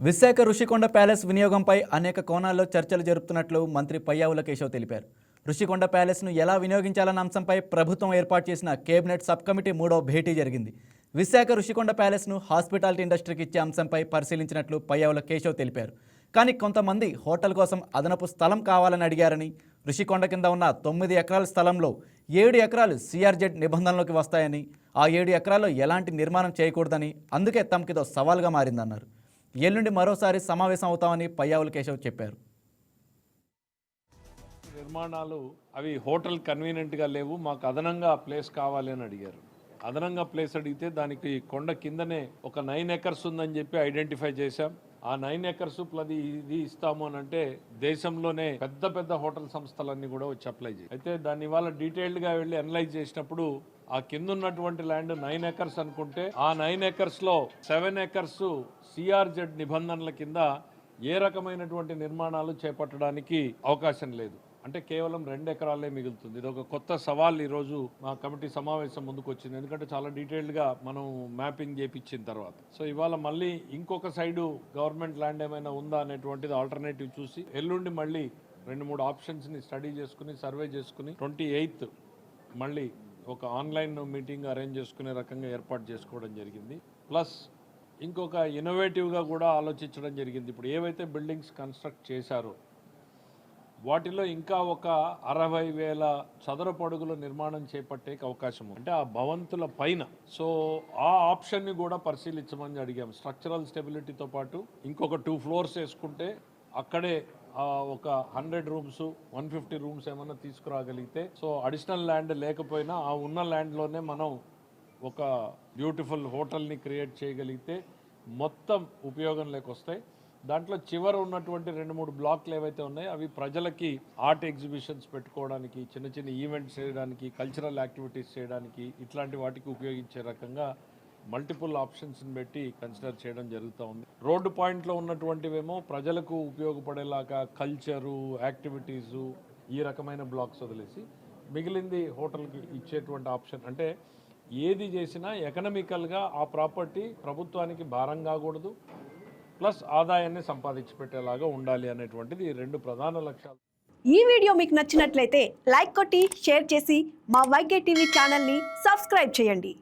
Visakha Rushikonda palace వినియోగంపై అనేక కోణాల్లో చర్చలు జరుపుతున్నట్లు మంత్రి పయ్యావుల కేశవ్ తెలిపారు. ఋషికొండ ప్యాలెస్ను ఎలా వినియోగించాలన్న అంశంపై ప్రభుత్వం ఏర్పాటు చేసిన కేబినెట్ సబ్ కమిటీ మూడో భేటీ జరిగింది. విశాఖ ఋషికొండ ప్యాలెస్ను హాస్పిటాలిటీ ఇండస్ట్రీకి ఇచ్చే అంశంపై పరిశీలించినట్లు పయ్యావుల కేశవ్ తెలిపారు. కానీ కొంతమంది హోటల్ కోసం అదనపు స్థలం కావాలని అడిగారని ఋషికొండ కింద ఉన్న తొమ్మిది ఎకరాల స్థలంలో ఏడు ఎకరాలు సిఆర్జెడ్ నిబంధనలోకి వస్తాయని ఆ ఏడు ఎకరాల్లో ఎలాంటి నిర్మాణం చేయకూడదని అందుకే తమకిదో సవాల్గా మారిందన్నారు. ఎల్లుండి మరోసారి సమావేశం అవుతామని పయ్యావుల కేశవ్ చెప్పారు. నిర్మాణాలు అవి హోటల్ కన్వీనియంట్గా లేవు మాకు అదనంగా ప్లేస్ కావాలి అని అడిగారు. అదనంగా ప్లేస్ అడిగితే దానికి కొండ కిందనే ఒక నైన్ ఎకర్స్ ఉందని చెప్పి ఐడెంటిఫై చేశాం. ఆ నైన్ ఎకర్స్ ప్లది ఇది ఇస్తాము అని అంటే దేశంలోనే పెద్ద పెద్ద హోటల్ సంస్థలన్నీ కూడా వచ్చి అప్లై చేయి. అయితే దాన్ని ఇవాళ డీటెయిల్డ్గా వెళ్ళి అనలైజ్ చేసినప్పుడు ఆ కింద ఉన్నటువంటి ల్యాండ్ నైన్ ఎకర్స్ అనుకుంటే ఆ నైన్ ఎకర్స్లో సెవెన్ ఎకర్స్ సిఆర్జెడ్ నిబంధనల కింద ఏ రకమైనటువంటి నిర్మాణాలు చేపట్టడానికి అవకాశం లేదు. అంటే కేవలం రెండు ఎకరాలే మిగులుతుంది. ఇది ఒక కొత్త సవాల్ ఈరోజు మా కమిటీ సమావేశం ముందుకు వచ్చింది ఎందుకంటే చాలా డీటెయిల్డ్గా మనం మ్యాపింగ్ చేపించిన తర్వాత. సో ఇవాళ మళ్ళీ ఇంకొక సైడు గవర్నమెంట్ ల్యాండ్ ఏమైనా ఉందా అనేటువంటిది ఆల్టర్నేటివ్ చూసి ఎల్లుండి మళ్ళీ రెండు మూడు ఆప్షన్స్ని స్టడీ చేసుకుని సర్వే చేసుకుని ట్వంటీ ఎయిత్ మళ్ళీ ఒక ఆన్లైన్ మీటింగ్ అరేంజ్ చేసుకునే రకంగా ఏర్పాటు చేసుకోవడం జరిగింది. ప్లస్ ఇంకొక ఇన్నోవేటివ్గా కూడా ఆలోచించడం జరిగింది. ఇప్పుడు ఏవైతే బిల్డింగ్స్ కన్స్ట్రక్ట్ చేశారో వాటిలో ఇంకా ఒక అరవై వేల చదరపు అడుగుల నిర్మాణం చేపట్టే అవకాశం ఉంది. అంటే ఆ భవంతుల పైన. సో ఆ ఆప్షన్ని కూడా పరిశీలించమని అడిగాం. స్ట్రక్చరల్ స్టెబిలిటీతో పాటు ఇంకొక టూ ఫ్లోర్స్ వేసుకుంటే అక్కడే ఒక hundred rooms one fifty rooms ఏమైనా తీసుకురాగలిగితే సో అడిషనల్ ల్యాండ్ లేకపోయినా ఆ ఉన్న ల్యాండ్లోనే మనం ఒక బ్యూటిఫుల్ హోటల్ని క్రియేట్ చేయగలిగితే మొత్తం ఉపయోగంలోకి వస్తాయి దాంట్లో చివర ఉన్నటువంటి రెండు మూడు బ్లాక్లు ఏవైతే ఉన్నాయో అవి ప్రజలకి ఆర్ట్ ఎగ్జిబిషన్స్ పెట్టుకోవడానికి చిన్న చిన్న ఈవెంట్స్ చేయడానికి కల్చరల్ యాక్టివిటీస్ చేయడానికి ఇట్లాంటి వాటికి ఉపయోగించే రకంగా మల్టిపుల్ ఆప్షన్స్ని పెట్టి కన్సిడర్ చేయడం జరుగుతూ ఉంది. రోడ్డు పాయింట్లో ఉన్నటువంటివేమో ప్రజలకు ఉపయోగపడేలాగా కల్చరు యాక్టివిటీసు ఈ రకమైన బ్లాక్స్ వదిలేసి మిగిలింది హోటల్కి ఇచ్చేటువంటి ఆప్షన్ అంటే ఏది చేసినా ఎకనమికల్గా ఆ ప్రాపర్టీ ప్రభుత్వానికి భారం కాకూడదు. ప్లస్ ఆదాయాన్ని సంపాదించి పెట్టేలాగా ఉండాలి అనేటువంటిది రెండు ప్రధాన లక్ష్యాలు. ఈ వీడియో మీకు నచ్చినట్లయితే లైక్ కొట్టి షేర్ చేసి మా వైకే టీవీ ఛానల్ని సబ్స్క్రైబ్ చేయండి.